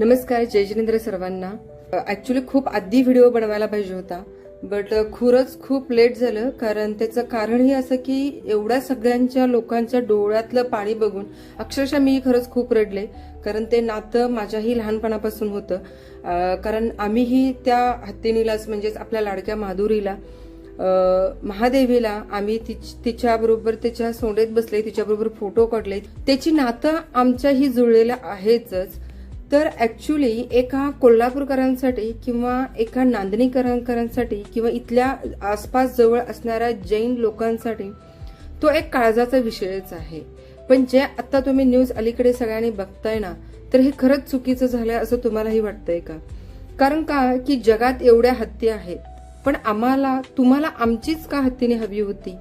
नमस्कार जय जिनेंद्र सर्वांना. ऍक्च्युली खूप आधी व्हिडिओ बनवायला पाहिजे होता बट खरंच खूप लेट झालं कारण त्याचं कारण हे असं की एवढ्या सगळ्यांच्या लोकांच्या डोळ्यातलं पाणी बघून अक्षरशः मी खरंच खूप रडले कारण ते नातं माझ्याही लहानपणापासून होतं. कारण आम्हीही त्या हत्तीनीलाच म्हणजेच आपल्या लाडक्या माधुरीला महादेवीला आम्ही तिच- तिच्याबरोबर तिच्या सोंडेत बसले तिच्याबरोबर फोटो काढले. त्याची नातं आमच्याही जुळलेलं आहेच तर ऍक्च्युली एका कोल्हापूरकरांसाठी किंवा एका नांदणीकरांकरांसाठी किंवा इथल्या आसपास जवळ असणाऱ्या जैन लोकांसाठी तो एक काळजाचा विषयच आहे. पण जे आता तुम्ही न्यूज अलीकडे सगळ्यांनी बघताय ना तर हे खरंच चुकीचं झालंय असं तुम्हालाही वाटतंय का? कारण का की जगात एवढ्या हत्ती आहेत पण आम्हाला तुम्हाला आमचीच का हत्तीने हवी होती?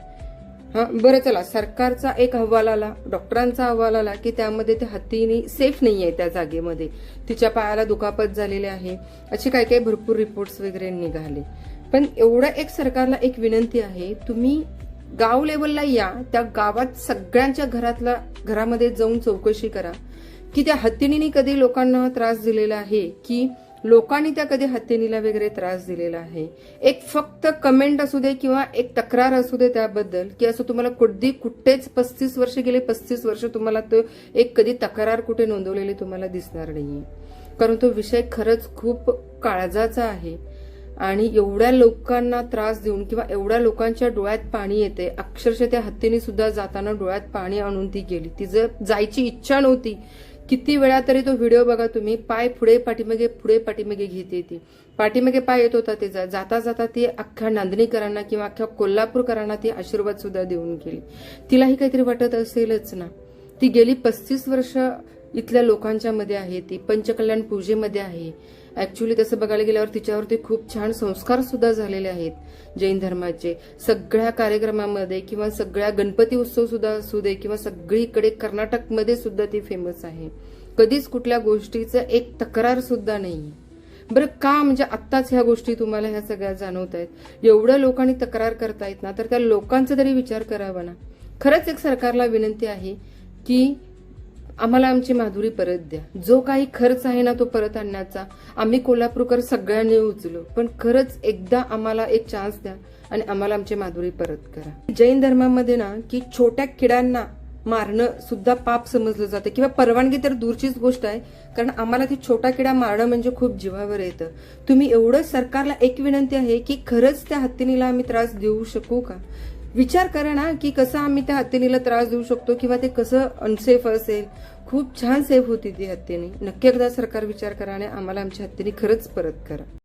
बरं चला सरकारचा एक अहवाल आला डॉक्टरांचा अहवाल आला की त्यामध्ये त्या हत्तीनी सेफ नाही आहे त्या जागेमध्ये. तिच्या पायाला दुखापत झालेली आहे. असे काही काही भरपूर रिपोर्ट्स वगैरे निघाले. पण एवढं एक सरकारला एक विनंती आहे तुम्ही गाव लेवलला या त्या गावात सगळ्यांच्या घरातला घरामध्ये जाऊन चौकशी करा. की त्या हत्तीनी कधी लोकांना त्रास दिलेला आहे की लोकांनी त्या कधी हत्तीनीला वगैरे त्रास दिलेला आहे. एक फक्त कमेंट असू दे किंवा एक तक्रार असू दे त्याबद्दल की असं तुम्हाला कधी कुठेच पस्तीस वर्ष गेले पस्तीस वर्ष तुम्हाला तो एक कधी तक्रार कुठे नोंदवलेली तुम्हाला दिसणार नाहीये. कारण तो विषय खरंच खूप काळजाचा आहे. आणि एवढ्या लोकांना त्रास देऊन किंवा एवढ्या लोकांच्या डोळ्यात पाणी येते अक्षरशः त्या हत्तीने सुद्धा जाताना डोळ्यात पाणी आणून ती गेली. तिचं जायची इच्छा नव्हती किती वेळा तरी तो व्हिडिओ बघा तुम्ही पाय पुढे पाठीमागे पुढे पाठीमागे घेते ती पाठीमागे पाय येत होता तिचा जाता जाता ती अख्ख्या नांदणीकरांना किंवा अख्ख्या कोल्हापूरकरांना ती आशीर्वाद सुद्धा देऊन गेली. तिलाही काहीतरी वाटत असेलच ना. ती गेली पस्तीस वर्ष इथल्या लोकांच्या मध्ये आहे ती पंचकल्याण पूजेमध्ये आहे. ऍक्च्युली तसं बघायला गेल्यावर तिच्यावरती खूप छान संस्कार सुद्धा झालेले आहेत जैन धर्माचे. सगळ्या कार्यक्रमामध्ये किंवा सगळ्या गणपती उत्सव सुद्धा असू दे किंवा सगळीकडे कर्नाटकमध्ये सुद्धा ती फेमस आहे. कधीच कुठल्या गोष्टीचं एक तक्रार सुद्धा नाही. बरं का म्हणजे आत्ताच ह्या गोष्टी तुम्हाला ह्या सगळ्या जाणवत आहेत एवढ्या लोकांनी तक्रार करतायत ना तर त्या लोकांचा तरी विचार करावा ना. खरंच एक सरकारला विनंती आहे की आम्हाला आमची माधुरी परत द्या. जो काही खर्च आहे ना तो परत आणण्याचा. आम्ही कोल्हापूरकर सगळ्यांनी उचलो. पण खरंच एकदा आम्हाला एक चान्स द्या आणि आम्हाला आमची माधुरी परत करा. जैन धर्मामध्ये ना की छोट्या किड्यांना मारणं सुद्धा पाप समजलं जातं. किंवा परवानगी तर दूरचीच गोष्ट आहे कारण आम्हाला ती छोटा किडा मारणं म्हणजे खूप जीवावर येतं. तुम्ही एवढं सरकारला एक विनंती आहे की खरंच त्या हत्तीनीला आम्ही त्रास देऊ शकू का? विचार करा ना की कसं आम्ही त्या हत्तीनीला त्रास देऊ शकतो किंवा ते कसं अनसेफ असेल. खूप छान सेफ होती ती हत्तीनी. नक्की एकदा सरकार विचार करा आणि आम्हाला आमच्या हत्तीनी खरंच परत करा.